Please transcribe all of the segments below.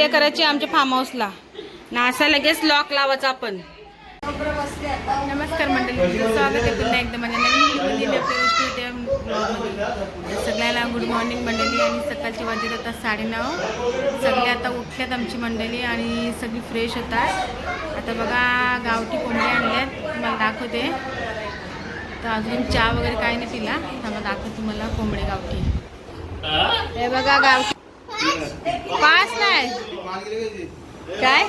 Idea करायची आमच्या form हाऊसला ना असा लगेच लॉक लावायचा आपण. नमस्कार मंडळी स्वागत आहे पुन्हा एकदा. माझ्या नवीन व्हिडिओमध्ये मी आपल्या सगळ्याला गुड मॉर्निंग मंडळी आणि सकाळची वाजत आता साडेनऊ. सगळे आता उठल्यात आमची मंडळी आणि सगळी फ्रेश होतात. आता बघा गावठी कोंबड्या आणल्यात. तुम्हाला दाखवते. तर अजून चहा वगैरे काही नाही पिला. थांबा दाखवते तुम्हाला कोंबडे गावठी. हे बघा गावठी पाच नाही. काय?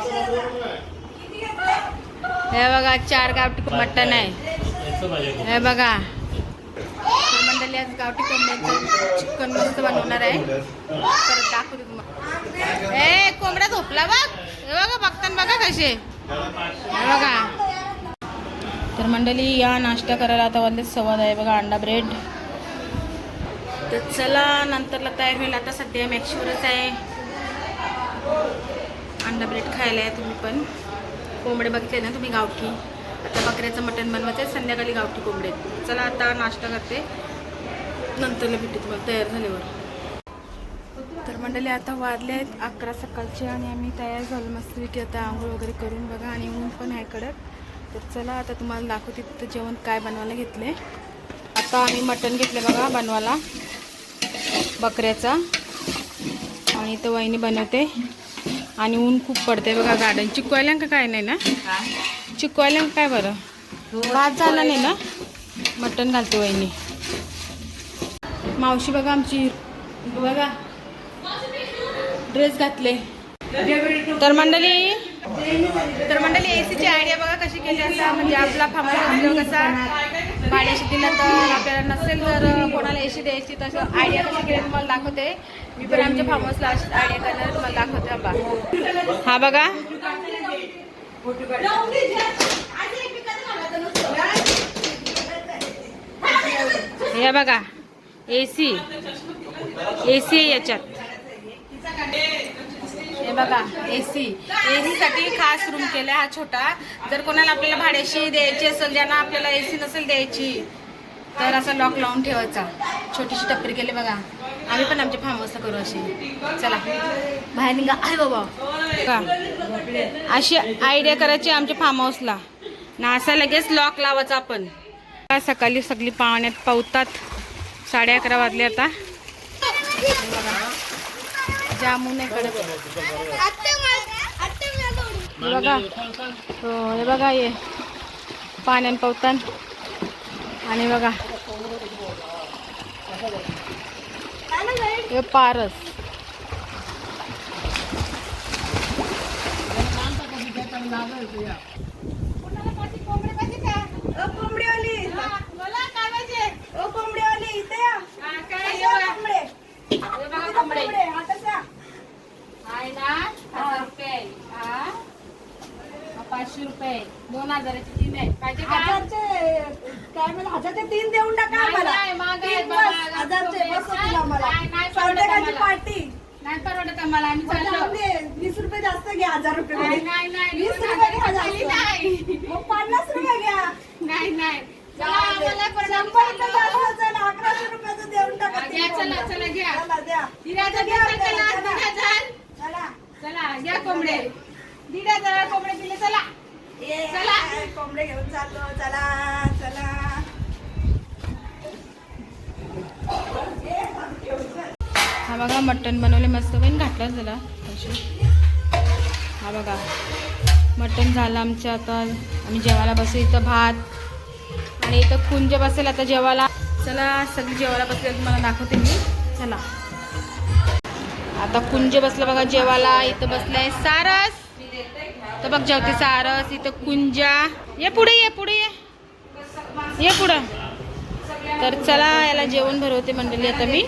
हे बघा चार गावठी मटण आहे. हे बघा. तर मंडळी आज गावठी कोंबड्याचं चिकन मस्त बनवणार आहे. तर दाखवते तुम्हाला. ए कोंबडा झोपला बघ. हे बघा बघताना बघा कसे. हे बघा. तर मंडळी या नाश्ता करायला आता वाजले सवाद आहे बघा अंडा ब्रेड. तर चला नंतरला तयार होईल. आता सध्या मॅक्शिवरच आहे. अंडा ब्रेड खायला आहे तुम्ही पण. कोंबडे बघते ना तुम्ही गावठी. आता बकऱ्याचं मटण बनवायचं आहे. संध्याकाळी गावठी कोंबडे चला आता नाश्ता करते. नंतरला भेटते तुम्हाला. तयार झाल्यावर. तर मंडळी आता वाजले आहेत अकरा सकाळचे आणि आम्ही तयार झालो मस्तपैकी. आता आंघोळ वगैरे करून बघा आणि ऊन पण आहे कडक. तर चला आता तुम्हाला दाखवते तिथं जेवण काय बनवायला घेतले आता आम्ही मटण घेतलं बघा बनवायला. बकऱ्याचा. आणि तो वहिनी बनवते. आणि ऊन खूप पडते बघा गार्डन. चिकवायला का काय नाही ना? चिकवायला काय बरं? भात झाला नाही ना? मटण घालते वहिनी. मावशी बघा आमची बघा. ड्रेस घातले. तर मंडळी तर मंडळी एसीची आयडिया बघा कशी केली असा. म्हणजे आपला फार्म कसा. भाड्याशी दिलं तर आपल्याला नसेल तर कोणाला एशी द्यायची तसं आयडिया कशी केली तुम्हाला दाखवते. मी पण आमच्या फार्म हाऊसला आयडिया करणार तुम्हाला दाखवते बा हा बघा. हे बघा ए सी ए सी याच्यात. हे बघा ए सी ए सीसाठी खास रूम केला हा छोटा. जर कोणाला आपल्याला भाड्याशी द्यायची असेल ज्यांना आपल्याला ए सी नसेल द्यायची तर असा लॉक लावून ठेवायचा. छोटीशी टपरी केली बघा. आम्ही पण आमच्या फार्म हाऊस करू अशी. चला. बाहेर निघा. आहे बाबा. का? अशी आयडिया करायची आमच्या फार्म हाऊसला ना असा लगेच लॉक लावायचा आपण. सकाळी सगळी पाण्यात पावतात. साडे अकरा वाजले आता. जामून आहे कडक हे बघा. हो हे बघा ये पाण्यात पावतात आणि बघा. हे पारस. कोंबडीवाली इथे या पाचशे रुपये. दोन हजाराची तीन आहे पाहिजे का? हजारचे काय म्हणजे हजारचे तीन देऊन टाका नाही, आम्हाला. नाही, महाग आहेत तीन बाबा, बस, हजारचे नाही, बस होतील आम्हाला. नाही, नाही, संध्याकाळची परवडत पार्टी. नाही परवडत आम्हाला. आम्ही पण चाललो. जाऊ दे, वीस रुपये जास्त घ्या हजार रुपये नाही. नाही नाही. वीस दोन रुपये घ्या हजाराची जास्त. नाही. मग पन्नास रुपये घ्या. नाही नाही. चला. आम्हाला परवडत अकराशे रुपयाचं देऊन टाका हा, तीन घ्या, चला. चला, घ्या. चला, द्या. घ्या, चला. घ्या कोंबडे. दीड हजार कोंबडे दिले चला. चला. कोंबडे घेऊन चाललो चला चला. हा बघा मटण बनवले मस्त पण घातलं झाला हा बघा. मटण झालं आमचं आता. आम्ही जेवायला बसू इथं भात. आणि इथं कुंज बसेल आता जेवायला. चला सगळी जेवायला बसले तुम्हाला दाखवते मी. चला. आता कुंज बसलं बघा जेवायला. इथं बसलंय सारस. तर बघ जेवते सारस. इथं कुंजा. ये पुढे ये पुढे ये. ये पुढं. तर चला याला जेवण भरवते मंडळी आता मी.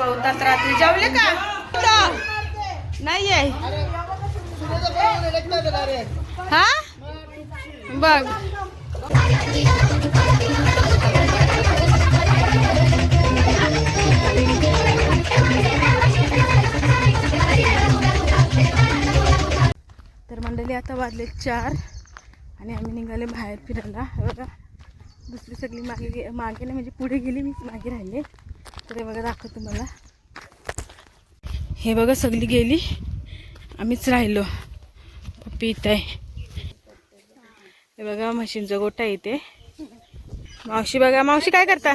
पावतात रात्री. जेवले का? नाही आहे हा? बघ. तर मंडळी आता वाजले चार आणि आम्ही निघाले बाहेर फिरायला. बघा दुसरी सगळी मागे गे मागे नाही म्हणजे पुढे गेली मीच मागे राहिले. तर हे बघा दाखवतो तुम्हाला. हे बघा सगळी गेली. आम्हीच राहिलो. पप्पी इथं आहे. हे बघा मशीनचा गोठा आहे इथे. मावशी बघा मावशी काय करता?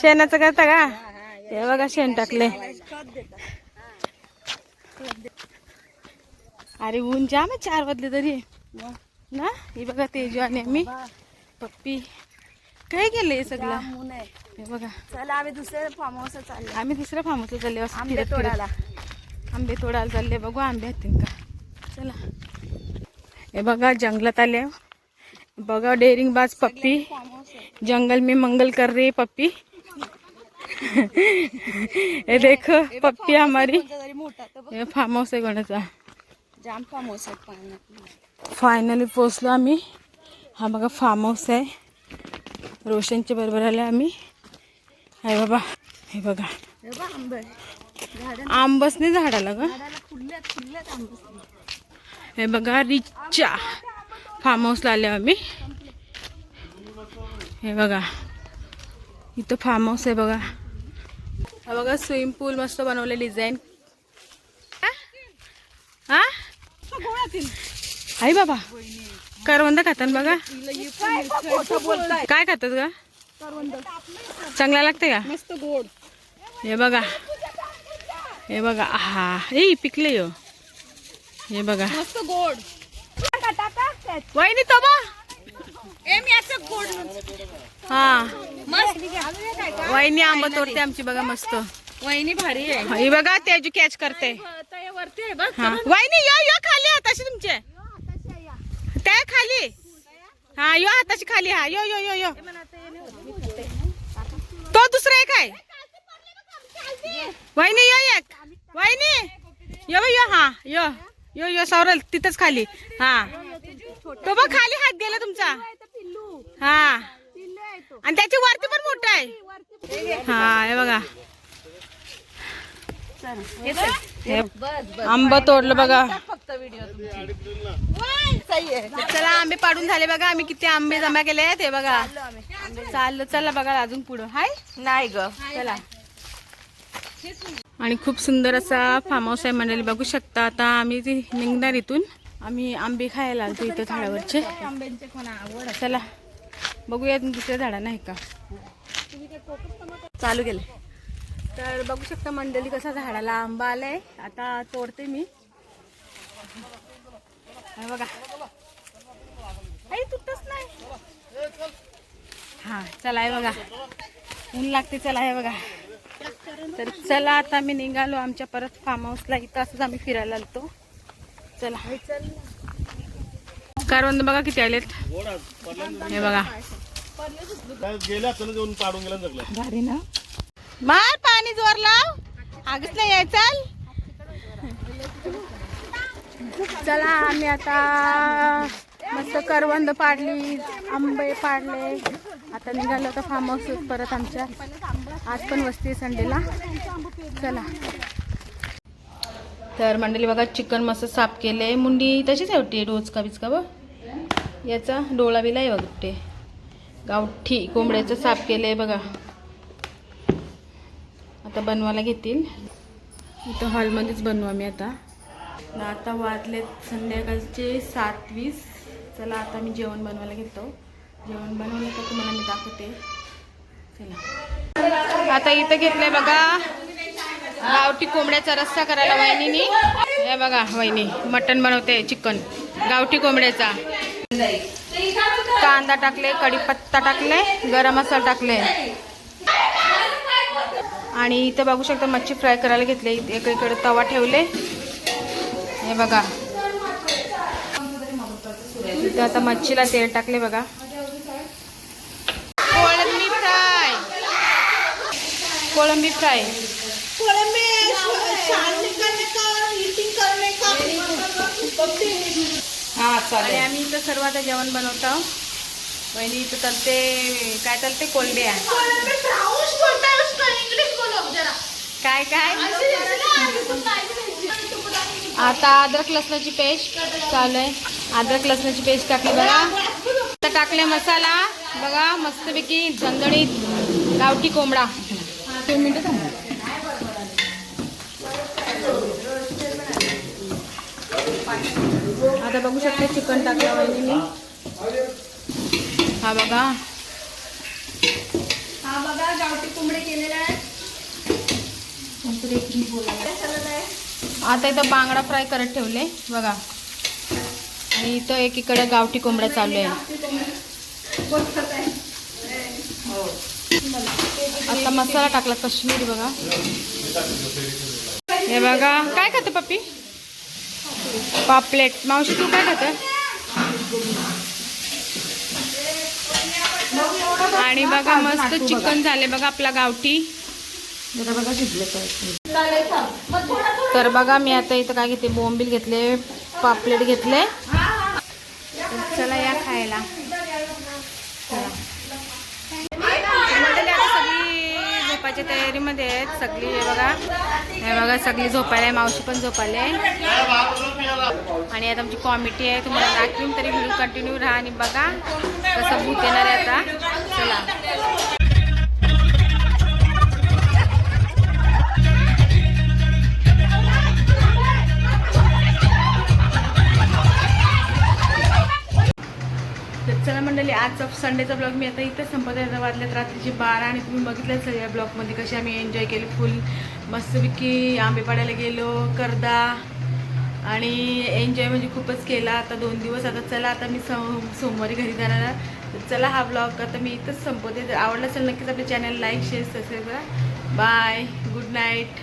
शेणाचं करता का हे बघा शेण टाकले अरे ऊन जाम चार वाजले तरी. ना? हे बघा तेजू आणि आम्ही. पप्पी. काय केलं हे सगळं? ऊन आहे. हे बघा. चला आम्ही दुसऱ्या फार्म हाऊस चाललो आम्ही दुसऱ्या फार्मचं चालले असं आंबे फिरत फिरत. तोडायला. आंबे तोडायला चालले बघू आंबे आहेत का? चला. हे बघा जंगलात आले. बघा डेअरिंग बाज पप्पी. फार्म हाऊस आहे जंगल में मंगल कर रही है पप्पी. ये देखो पप्पी हमारी. कोणता तरी मोठा तर बघ. हे फार्म हाऊस आहे कोणाचा? जाम फार्म हाऊस आहे पाण्यात फायनली पोचलो आम्ही. हा बघा फार्म हाऊस आहे. रोशनच्या बरोबर आले आम्ही. हाय बाबा हे बघा. आंबस नाही झाडाला ग. हे बघा रिचा फार्म हाऊसला आले आम्ही. हे बघा. इथं फार्म हाऊस आहे बघा. हा बघा स्विमिंग पूल मस्त बनवले डिझाईन हा? आई बाबा. करवंद खातात बघा. काय खातात का चांगला लागते का? मस्त गोड हे बघा. हे बघा. हा ए पिकले यो. हे बघा. मस्त गोड वहिनी तो हा. मस्त वहिनी आंबा तोडते आमची बघा मस्त. वहिनी भारी आहे. ही बघा तेजू कॅच करते. वरती आहे बघ. हा. वहिनी यो यो खाली हाताशी तुमचे त्या खाली. हा यो हाताशी खाली हा. यो यो यो यो. तो दुसरा एक आहे. वहिनी यो एक. वहिनी. यो यो हा यो. यो यो सौरल तिथंच खाली. हा. तो बघ खाली हात गेला तुमचा. हा. आणि त्याची वरती पण मोठा आहे. हा हे बघा. आंबा तोडलं बघा. फक्त व्हिडिओ चला आंबे पाडून झाले बघा. आम्ही किती आंबे जमा केले आहेत बघा. चाललं चला बघा अजून पुढं. हाय? नाही ग. चला. आणि खूप सुंदर असा फार्म हाऊस आहे मंडळी. बघू शकता आता आम्ही निघणार इथून. आम्ही आंबे खायला आलतो इथं झाडावरचे. चला. बघूया दुसऱ्या झाडा नाही का. चालू केले. तर बघू शकता मंडळी कसा झाडाला आंबा आलाय. आता तोडते मी. बघा. आई तुटतच नाही. हा चला हे बघा. ऊन लागते चला हे बघा. तर चला आता मी निघालो आमच्या परत फार्म हाऊसला इथं असंच आम्ही फिरायला आलतो. चला. कारवंद बघा किती आलेत. हे बघा. गेल्या पाडून गेला भारी ना? मार पाणी जोर लाव. आगच नाही याय चल. चला आम्ही आता मस्त करवंद पाडली आंबे पाडले. आता निघालो तर फार्म हाऊस परत आमच्या. आज पण वस्ती आहे संडेला. चला. तर मंडळी बघा चिकन मस्त साफ केले. मुंडी तशीच आहे वाटते डोचका बिचका बघ. याचा डोळा बिला आहे बघते गावठी कोंबड्याचं साफ केलंय बघा. आता बनवायला घेतील. इथं हॉलमध्येच बनवू आम्ही आता. आता वाजलेत संध्याकाळचे सात वीस. चला आता मी जेवण बनवायला घेतो. जेवण बनवलं तर तुम्हाला मी दाखवते. चला. आता इथं घेतलंय बघा गावठी कोंबड्याचा रस्सा करायला वहिनीनी. हे बघा वहिनी मटण बनवते चिकन. गावठी कोंबड्याचा. कांदा टाकले कढीपत्ता टाकले गरम मसाला टाकले. आणि इथं बघू शकता मच्छी फ्राय करायला घेतले. एकीकडे तवा ठेवले. हे बघा. इथं आता मच्छीला तेल टाकले बघा. कोळंबी फ्राय. कोळंबी फ्राय. हा आम्ही इथं सर्व आता जेवण बनवतो वहिनी इथं तलते काय तलते कोलंबिया कोळंबी फ्राऊस बोलता है उसका इंग्लिश बोलो जरा काय काय? आता अद्रक लसणाची पेस्ट चालू आहे. अद्रक लसणाची पेस्ट टाकली बघा. आता टाकले मसाला. बघा मस्तपैकी झणझणीत गावठी कोंबडा. दोन मिनिटं थांबा. आता बघू शकते चिकन टाकलं वहिनी मी हा बघा. हा बघा गावठी कोंबडे केलेले आता इथं बांगडा फ्राय करत ठेवले बघा. आणि इथं एकीकडे गावठी कोंबड्या चालू आहे आता मसाला टाकला काश्मीरी बघा. हे बघा. काय खातं पप्पी? पापलेट. मावशी तू काय खात? आणि बघा मस्त चिकन झाले बघा आपला गावठी. तर बघा मी आता इथं काय घेते? बोंबील घेतले पापलेट घेतले. चला या खायला. चला. झोपायच्या तयारीमध्ये आहेत. सगळी हे बघा. हे बघा सगळी झोपायला आहे. मावशी पण झोपायला. आहे आणि आता आमची कॉमिटी आहे. तुम्हाला दाखवीन तरी व्हिडिओ कंटिन्यू राहा आणि बघा कसं भूत येणार आहे आता. चला. मंडळी आजचा संडेचा ब्लॉग मी आता इथं संपत आहे. वाजल्यात रात्रीचे बारा आणि तुम्ही बघितलं सगळ्या ब्लॉगमध्ये कसे आम्ही एन्जॉय केले. फुल मस्तपैकी आंबेपाड्याला गेलो करदा आणि एन्जॉय म्हणजे खूपच केला. आता दोन दिवस आता चला आता मी सोमवारी घरी जाणार तर चला हा ब्लॉग आता मी इथंच संपवते जर आवडला असेल नक्कीच आपल्या चॅनल लाईक शेअर सबस्क्राईब करा. Bye good night